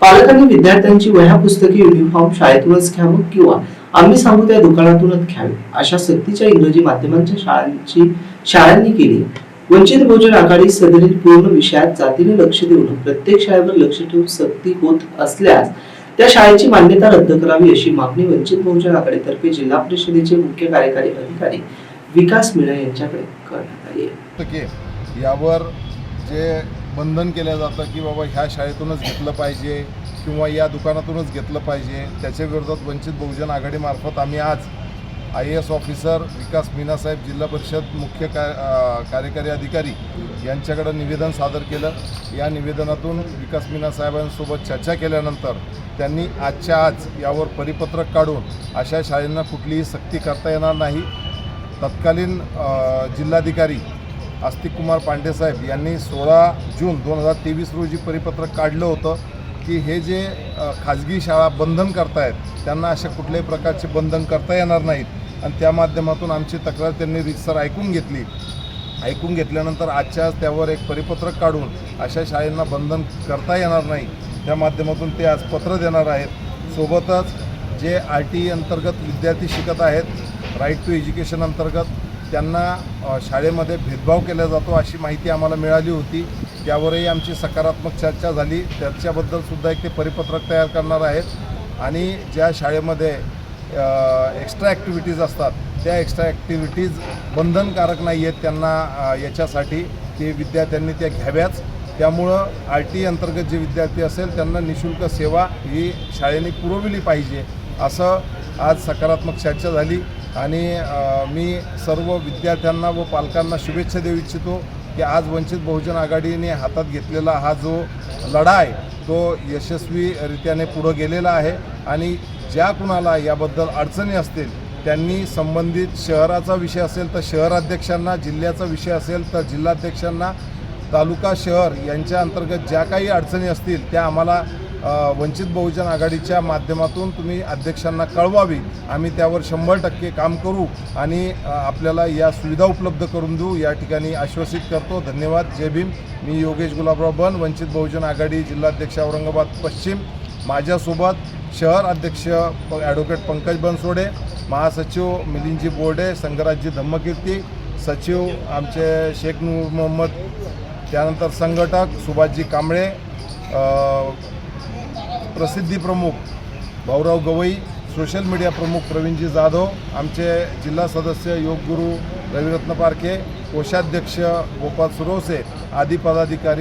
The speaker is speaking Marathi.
पालकांनी विद्यार्थ्यांची वह्या पुस्तके युनिफॉर्म शाळेतूनच घ्यावं किंवा आम्ही सांगू त्या दुकानातूनच घ्यावे अशा सक्तीच्या इंग्रजी माध्यमांच्या शाळांची शाळांनी केली. वंचित बहुजन आघाडी सदरील पूर्ण विषयात जातीने लक्ष देऊन प्रत्येक शाळेवर लक्ष ठेवून सक्ती होत असल्यास त्या शाळेची मान्यता रद्द करावी अशी मागणी वंचित बहुजन आघाडीतर्फे जिल्हा परिषदेचे मुख्य कार्यकारी अधिकारी विकास मिळा यांच्याकडे करण्यात आली आहे. यावर जे बंधन केलं जातं की बाबा ह्या शाळेतूनच घेतलं पाहिजे किंवा या दुकानातूनच घेतलं पाहिजे. त्याच्या विरोधात वंचित बहुजन आघाडीमार्फत आम्ही आज I A S officer Vikas मीनासाहेब जिल्हा परिषद मुख्य का कार्यकारी अधिकारी यांच्याकडं निवेदन सादर केलं. या निवेदनातून विकास मीनासाहेबांसोबत चर्चा केल्यानंतर त्यांनी आजच्या आज यावर परिपत्रक काढून अशा शाळेंना कुठलीही सक्ती करता येणार नाही. तत्कालीन जिल्हाधिकारी आस्तिक कुमार पांडेसाहेब यांनी सोळा जून दोन हजार तेवीस रोजी परिपत्रक काढलं होतं की हे जे खाजगी शाळा बंधन करतायत त्यांना अशा कुठल्याही प्रकारचे बंधन करता येणार नाहीत. आणि त्या माध्यमातून आमची तक्रार त्यांनी रितसर ऐकून घेतली. ऐकून घेतल्यानंतर आजच्या आज त्यावर एक परिपत्रक काढून अशा शाळेंना बंधन करता येणार नाही. त्या माध्यमातून ते आज पत्र देणार आहेत. सोबतच जे आर टी अंतर्गत विद्यार्थी शिकत आहेत राईट टू एज्युकेशन अंतर्गत त्यांना शाळेमध्ये भेदभाव केला जातो अशी माहिती आम्हाला मिळाली होती. त्यावरही आमची सकारात्मक चर्चा झाली. त्याच्याबद्दलसुद्धा एक ते परिपत्रक तयार करणार आहेत. आणि ज्या शाळेमध्ये एक्स्ट्रा ॲक्टिव्हिटीज असतात त्या एक्स्ट्रा ॲक्टिव्हिटीज बंधनकारक नाही आहेत त्यांना याच्यासाठी. ते विद्यार्थ्यांनी त्या घ्याव्याच. त्यामुळं आर टी अंतर्गत जे विद्यार्थी असेल त्यांना निशुल्क सेवा ही शाळेने पुरविली पाहिजे. असं आज सकारात्मक चर्चा झाली. आणि मी सर्व विद्यार्थ्यांना व पालकांना शुभेच्छा देऊ इच्छितो की आज वंचित बहुजन आघाडीने हातात घेतलेला हा जो लढा आहे तो यशस्वीरित्याने पुढं गेलेला आहे. आणि ज्या कुणाला याबद्दल अडचणी असतील त्यांनी संबंधित शहराचा विषय असेल तर शहराध्यक्षांना जिल्ह्याचा विषय असेल तर जिल्हाध्यक्षांना तालुका शहर यांच्या अंतर्गत ज्या काही अडचणी असतील त्या आम्हाला वंचित बहुजन आघाडीच्या माध्यमातून तुम्ही अध्यक्षांना कळवावी. आम्ही त्यावर शंभर टक्के काम करू आणि आपल्याला या सुविधा उपलब्ध करून देऊ. या ठिकाणी आश्वासित करतो. धन्यवाद. जय भीम. मी योगेश गुलाबराव बन वंचित बहुजन आघाडी जिल्हाध्यक्ष औरंगाबाद पश्चिम. माझ्यासोबत शहर अध्यक्ष प- ॲडव्होकेट पंकज बनसोडे महासचिव मिलिंदजी बोर्डे संघराज्य धम्मकीर्ती सचिव आमचे शेख नूर मोहम्मद त्यानंतर संघटक सुभाषजी कांबळे प्रसिद्धी प्रमुख भाऊराव गवई सोशल मीडिया प्रमुख प्रवीणजी जाधव आमचे जिल्हा सदस्य योगगुरू रविरत्न पारखे कोषाध्यक्ष गोपाल सुरवसे आदी पदाधिकारी